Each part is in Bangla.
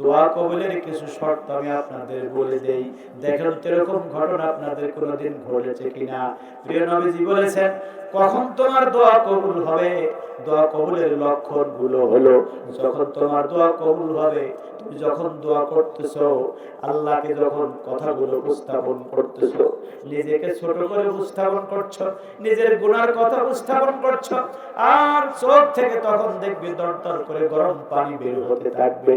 দোয়া কবুলের কিছু শর্ত আমি আপনাদের বলে দেই। দেখেন এরকম ঘটনা আপনাদের কোনোদিন ঘটেছে কিনা। প্রিয় নবীজি বলেছেন, কখন তোমার দোয়া কবুল হবে? দোয়া কবুলের লক্ষণগুলো হলো, যখন তোমার দোয়া কবুল হবে, তুমি যখন দোয়া করতেছো, আল্লাহকে যখন কথাগুলো উপস্থাপন করতেছো, নিজেকে ছোট করে উপস্থাপন করছ, নিজের গুনার কথা উপস্থাপন করছ, আর চোখ থেকে তখন দেখবে দরদর করে গরম পানি বের হতে থাকবে।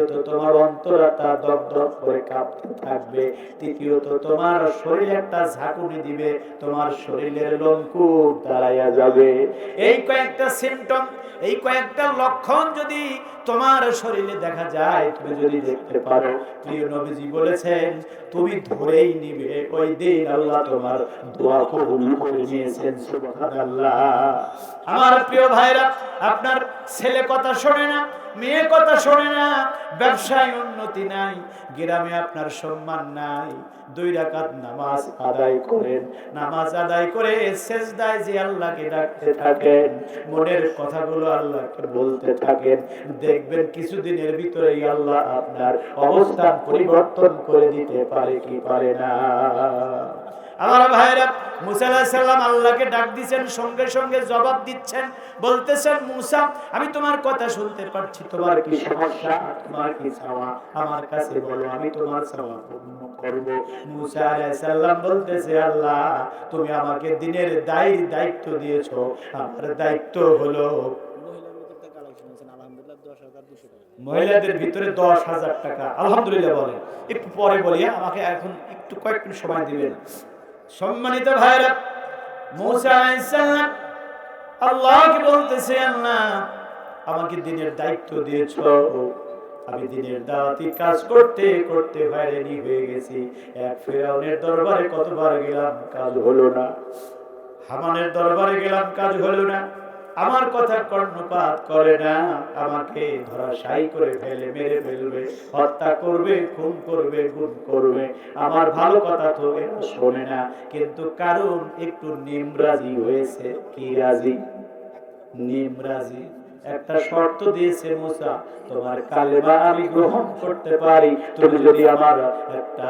দ্বিতীয়ত তোমার অন্তরাতা দগদগ করে কাঁপতে থাকবে। তৃতীয়ত তোমার শরীরে একটা ঝাঁকুনি দিবে, তোমার শরীরের লোমকূপ দাঁড়াইয়া যাবে। এই কয়েকটা সিমটম এই কয়েকটা লক্ষণ যদি তোমার শরীরে দেখা যায়, তুমি যদি দেখতে পারো। প্রিয় নবীজি বলেছেন, তুমি ধরেই নিবে, ওই দিন আল্লাহ তোমার দোয়া কবুল করে নিয়েছেন, সুবহানাল্লাহ। আমার প্রিয় ভাইরা, আপনার ছেলে কথা শোনে না মেয়ে কথা শোনে না, ব্যবসায় উন্নতি নাই, গ্রামে আপনার সম্মান নাই। দুই রাকাত নামাজ আদায় করেন, নামাজ আদায় করে সেজদায় যে আল্লাহকে ডাকতে থাকেন মনের কথাগুলো আল্লাহকে বলতে থাকেন। দেখবেন কিছুদিনের ভিতরে আল্লাহ আপনার অবস্থান পরিবর্তন করে দিতে পারে কি পারে না। আমার ভাইরা মুসা আলাইহিস সালাম আল্লাহকে ডাক দিচ্ছেন সঙ্গে সঙ্গে জবাব দিচ্ছেন, বলতেছেন, মুসা, আমি তোমার কথা শুনতে পাচ্ছি তোমার কি সমস্যা? তোমার কি চাওয়া? আমার কাছে বলো, আমি তোমার চাওয়া পূর্ণ মুসা বলতেছে, আল্লাহ, তুমি আমাকে দিনের দায় দায়িত্ব দিয়েছ। আমার দায়িত্ব হলো মহিলাদের ভিতরে দশ হাজার টাকা। আলহামদুলিল্লাহ বলেন একটু পরে বলি? আমাকে এখন একটু কয়েকদিন সময় দিবেন। সম্মানিত ভাইরা মুসা আলাইহিস সালাম আল্লাহকে বলতেছে আল্লাহ আমাকে দিনের দায়িত্ব দিয়েছ, আমি দিনের দাওয়াতি কাজ করতে করতে হয়রানি হয়ে গেছি। এক ফেরাউনের দরবারে কতবার গেলাম, কাজ হলো না। হামানের দরবারে গেলাম, কাজ হলো না। আমার কথা কর্ণপাত করে না। আমাকে ধরাশায়ী করে ফেলে, মেরে ফেলবে, হত্যা করবে, খুন করবে গুণ করবে। আমার ভালো কথা তো শোনে না, কিন্তু কারণ একটু নিমরাজি হয়েছে। কি রাজি? নিমরাজি। একটা শর্ত দিয়েছে মুসা, তোমার কালেমা আমি গ্রহণ করতে পারি। তুমি যদি আমার একটা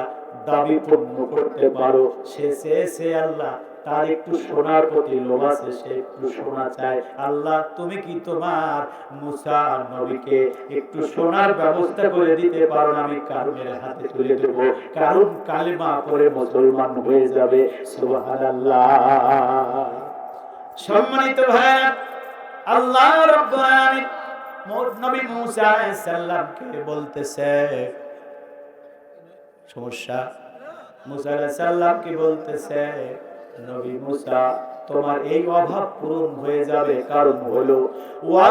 দাবি পূর্ণ করতে পারো, সে সে আল্লাহ তার একটু সোনার প্রতি লোভ আছে, সে একটু সোনা চায়। আল্লাহ, তুমি কি তোমার মুসা নবীকে একটু সোনার ব্যবস্থা করে দিতে পারো আমি কারুনের হাতে তুলে দেব। কারণ কালেমা পরে মুসলমান হয়ে যাবে। সুবহানাল্লাহ। সম্মানিত ভাই, আল্লাহ নবী মুসা আলাইহিস বলতেছে, সমস্যা? মুসা আলাইহিস বলতেছে নবী মুসা, তোমার এই অভাব পূরণ হয়ে যাবে। কারণ হলো ওয়া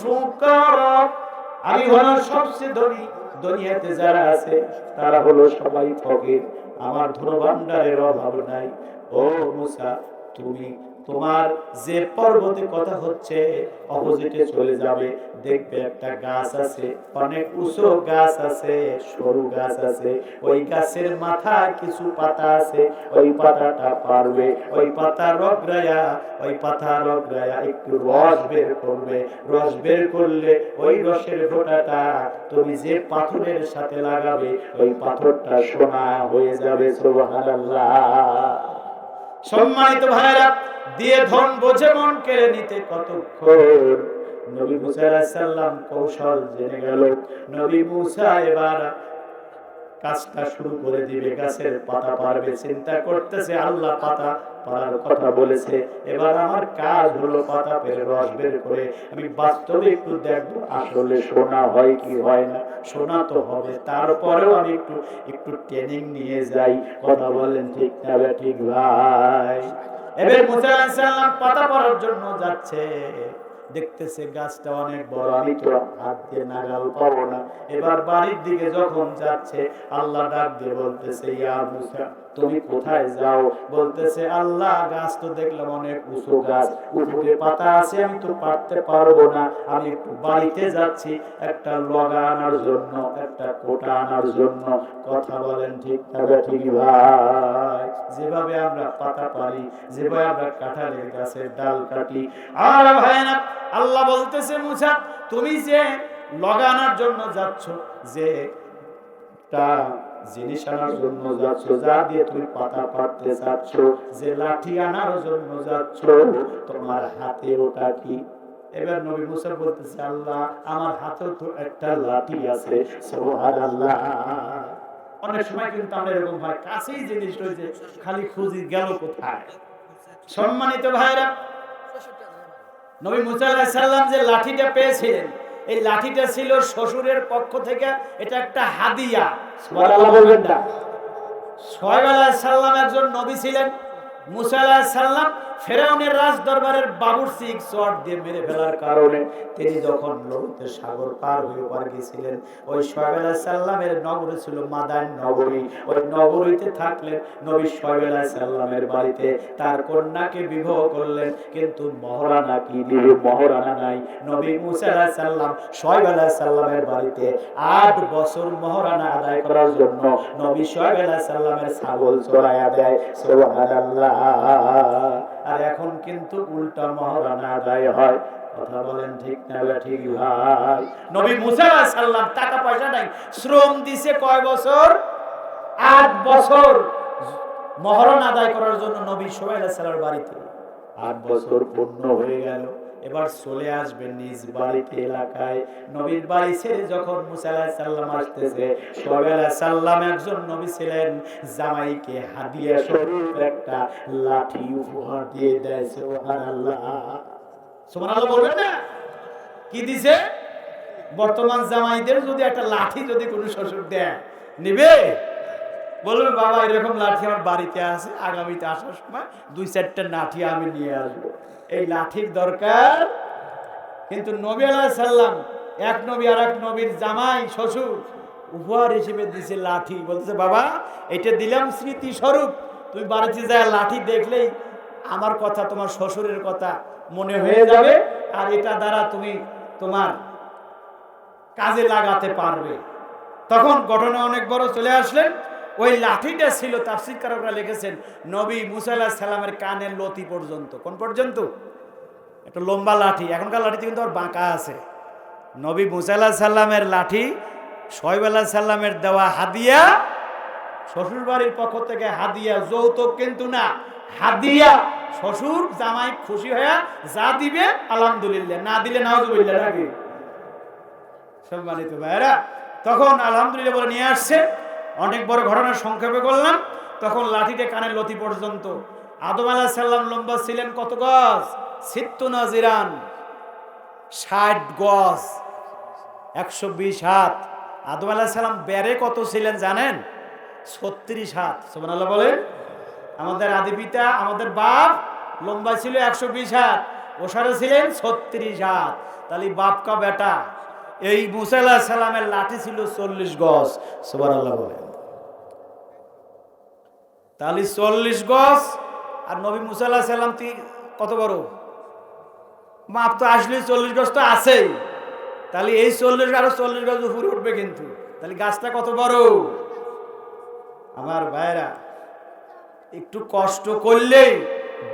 ফুকারা আমি হলাম সবচেয়ে ধনী, দুনিয়াতে যারা আছে, তারা হলো সবাই ফকির। আমার ধনভাণ্ডারের অভাব নাই। ও মুসা, তুমি তোমার যে পর্বতে কথা হচ্ছে, অপোজিটে চলে যাবে। দেখবে একটা গাছ আছে, অনেক উঁচু গাছ আছে, সরু গাছ আছে। ওই গাছের মাথায় কিছু পাতা আছে, ওই পাতাটা পারবে। ওই পাতা রগড়ায়া, ওই পাতা রগড়ায়া একটু রস বের করবে। রস বের করলে ওই রসের ফোঁটাটা তুমি যে পাথরের সাথে লাগাবে, ওই পাথরটা সোনা হয়ে যাবে, সুবহানাল্লাহ। সম্মানিত ভাইরা দিয়ে ধন বোঝে মন কেড়ে নিতে কতক্ষণ নবী মুসা সাল্লাম কৌশল জেনে গেল। নবী মুসা এবার কাজটা শুরু করে দিবে, গাছের পাতা পারবে, চিন্তা করতেছে, আল্লাহ পাতা পারার কথা বলেছে। এবার আমার কাজ হলো পাতা পেরে রস বের করে, আমি বাস্তবে একটু দেখব আসলে সোনা হয় কি হয় না। সোনা তো হবে, তারপরেও আমি একটু একটু ট্রেনিং নিয়ে যাই। কথা বলেন ঠিক না ঠিক ভাই? এবার মুসা আলাইহিস সালাম পাতা পড়ার জন্য যাচ্ছে। দেখতেছে গাছটা অনেক বড়, আমি তো হাত দিয়ে নাগাল পাবো না। এবার বাড়ির দিকে যখন যাচ্ছে, আল্লাহ ডাক দিয়ে বলতেছে, ইয়া মুসা তুমি কোথায় যাও? বলতেছে আল্লাহ গাছ তো দেখলাম অনেক উঁচু গাছ। উপরে পাতা আছে আমি তো পারতে পারব না। আমি বাড়িতে যাচ্ছি একটা লগা আনার জন্য একটা কোটা আনার জন্য। কথা বলেন ঠিক তবে ঠিক ভাই? যেভাবে আমরা পাতা পারি যেভাবে আমরা কাঁঠালের গাছের ডাল কাটি। আর ভাই না আল্লাহ বলতেছে মুসা তুমি যে লগা আনার জন্য যাচ্ছ যে তা জিনিস আনার জন্য যাচ্ছ যা দিয়ে তুমি পাতা পাড়তে যাচ্ছ যে লাঠি আনার জন্য যাচ্ছ তোমার হাতে ওটা কি? এবার নবী মুসা বলতেছে আল্লাহ আমার হাতেও তো একটা লাঠি আছে সুবহানাল্লাহ। অনেক সময় কিন্তু আমরা এরকম হয় কাছেই জিনিস রয়েছে খালি খুঁজি গেল কোথায়? সম্মানিত ভাইরা নবী মুসা আলাইহিস সালাম যে লাঠিটা পেয়েছিলেন এই লাঠিটা ছিল শ্বশুরের পক্ষ থেকে এটা একটা হাদিয়া। সুবহানাল্লাহ বলবেন না। সোহেব আলাহ সাল্লাম একজন নবী ছিলেন। মুসা আলাহ সালাম ফেরাউনের রাজ দরবারের বাবুরসি শট দিয়ে মেরে ফেলার কারণে তিনি যখন লোহিতের সাগর পার হয়ে পার গিয়েছিলেন ওই সোহেব আলাইহিস সালামের নগরী ছিল মাদান নগরী। ওই নগরীতে থাকলেন নবী সোহেব আলাইহিস সালামের বাড়িতে। তার কন্যাকে বিবাহ করলেন, কিন্তু মহারানা কি দিল মহারানা নাই। নবী মুসা আলাইহিস সালাম সোহেব আলাইহিস সালামের বাড়িতে আট বছর মহারানা আদায় করার জন্য নবী সোহেব আলাইহিস সালামের ছাগল চড়াইয়া দেয়। সুবহানাল্লাহ। আর এখন কিন্তু উল্টা মহারানা আদায় হয়। কথা বলেন ঠিক না ঠিক ভাই। নবী মুসা সাল্লাম টাকা পয়সা নাই, শ্রম দিছে কয় বছর? আট বছর। মহরণ আদায় করার জন্য নবী সোহেব সাল্লার বাড়িতে। আট বছর পূর্ণ হয়ে গেল। এবার চলে আসবে নিজ বাড়িতে এলাকায়। নবীর বাড়ি ছেড়ে যখন মুসা আলাইহিস সালাম আসতেছে সোহেব আলাইহিস সালাম একজন নবী ছিলেন, জামাইকে হাদিয়া স্বরূপ একটা লাঠি উপহার দিয়ে দেয়, সুবহানাল্লাহ। সুবহানাল্লাহ বলবেন না? কি দিছে? বর্তমান জামাইদের যদি একটা লাঠি যদি কোনো শ্বশুর দেয়, নিবে? বলবে বাবা এরকম লাঠি আমার বাড়িতে আছে আগামীতে আসার সময় দুই চারটা লাঠি আমি নিয়ে আসব। এই লাঠির দরকার। কিন্তু নবী আলাহ সাল্লাম এক নবী আর এক নবীর জামাই শ্বশুর উপহার হিসেবে দিছে লাঠি। বলতেছে বাবা এটা দিলাম স্মৃতি স্বরূপ তুমি বাড়িতে যায় লাঠি দেখলেই আমার কথা তোমার শ্বশুরের কথা মনে হয়ে যাবে। আর এটা দ্বারা তুমি তোমার কাজে লাগাতে পারবে। তখন ঘটনা অনেক বড় চলে আসলেন। ওই লাঠিটা ছিল তাফসিরকারকরা লিখেছেন, নবী মুসা আলাহিস সালামের কানের লতি পর্যন্ত। কোন পর্যন্ত? একটা লম্বা লাঠি। এখনকার লাঠিতে কিন্তু আর বাঁকা আছে। নবী মুসা সাল্লামের লাঠি, শোয়েব আলাহ সাল্লামের দেওয়া হাদিয়া শ্বশুর বাড়ির পক্ষ থেকে হাদিয়া। যৌতুক কিন্তু না, হাদিয়া। শ্বশুর, জামাই খুশি হয়ে যা দিবে, আলহামদুলিল্লাহ। না দিলে নাউজুবিল্লাহ নাকি? সম্মানিত ভাইরা তখন আলহামদুলিল্লাহ বলে নিয়ে আসছে অনেক বড় ঘটনা সংক্ষেপে করলাম তখন লাঠিতে কানের লতি পর্যন্ত। আদম আলাহ সাল্লাম লম্বা ছিলেন কত গজ? সিত্তু নাজিরান ষাট গজ, একশো বিশ হাত। আদম আলাহ বেড়ে কত ছিলেন জানেন? ছত্রিশ হাত। সোমান আল্লাহ বলেন, আমাদের আদি পিতা, আমাদের বাপ লম্বা ছিল একশো বিশ হাত ওসারে ছিলেন ছত্রিশ হাত। তাহলে বাপকা বেটা এই মুসা আল্লাহ সাল্লামের লাঠি ছিল চল্লিশ গজ। সোমান আল্লাহ বলেন। তাহলে চল্লিশ গজ, আর নবী মুসা আল্লাহ সাল্লাম তুই কত বড়? মাপ তো আসলে চল্লিশ গজ তো আছেই। তাহলে এই চল্লিশ, আরও চল্লিশ গজ উপরে উঠবে কিন্তু। তাহলে গাছটা কত বড়? আমার ভাইরা একটু কষ্ট করলেই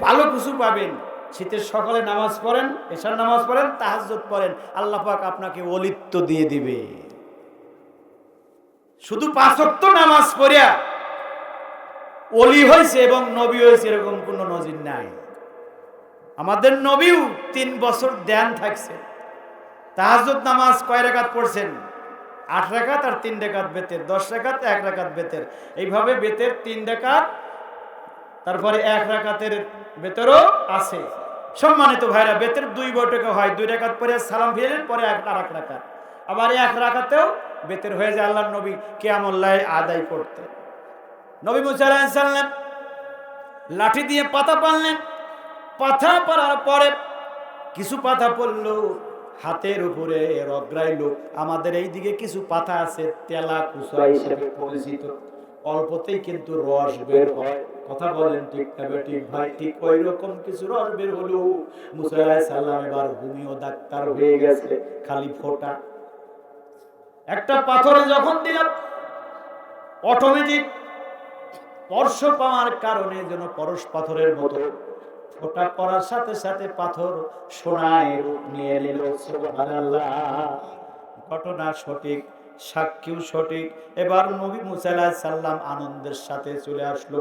ভালো কিছু পাবেন। শীতের সকালে নামাজ পড়েন, এশার নামাজ পড়েন, তাহাজ্জুদ পড়েন, আল্লাহ পাক আপনাকে অলিত্ব দিয়ে দিবে। শুধু পাঁচক্ত নামাজ পড়িয়া অলি হয়েছে এবং নবী হয়েছে এরকম কোনো নজির নাই। আমাদের নবীও তিন বছর ধ্যান থাকছে। তাহাজুদ নামাজ কয় রেখাত পড়ছেন? আট রেখাত আর তিন রেখাত বেতের, দশ রেখাত, এক রেখাত বেতের। এইভাবে বেতের তিন রেখাত, তারপরে এক রাকাতের বেতেরও আছে। সম্মানিত ভাইরা বেতের দুই বৈঠকে হয়। দুই রেখাত পরে সালাম ফিরেন পরে এক এক রাকাত। আবার এক রাকাতেও বেতের হয়ে যায় আল্লাহ নবী কেয়ামুল্লাহ আদায় করতে। নবী মুসাল্লাম লাঠি দিয়ে পাতা পারলেন পাথা পড়ার পরে কিছু পাতা পড়ল হাতের উপরে রগড়াইলো। আমাদের এই দিকে কিছু পাতা আছে তেলা কুসা হিসেবে পরিচিত। অল্পতেই কিন্তু রস বের হয়। কথা বলেন, ঠিক না ঠিক ভাই, ঠিক ওই রকম কিছু রস বের হলো মুসা সালাম এবার হোমিও ডাক্তার হয়ে গেছে, খালি ফোঁটা। একটা পাথরে যখন দিলাম অটোমেটিক স্পর্শ পাওয়ার কারণে যেন পরশ পাথরের মতো ফোটা পড়ার সাথে সাথে পাথর সোনায় রূপ নিয়ে নিল ঘটনা সঠিক, সাক্ষীও সঠিক। এবার নবী মুসা আলাইহিস সালাম আনন্দের সাথে চলে আসলো।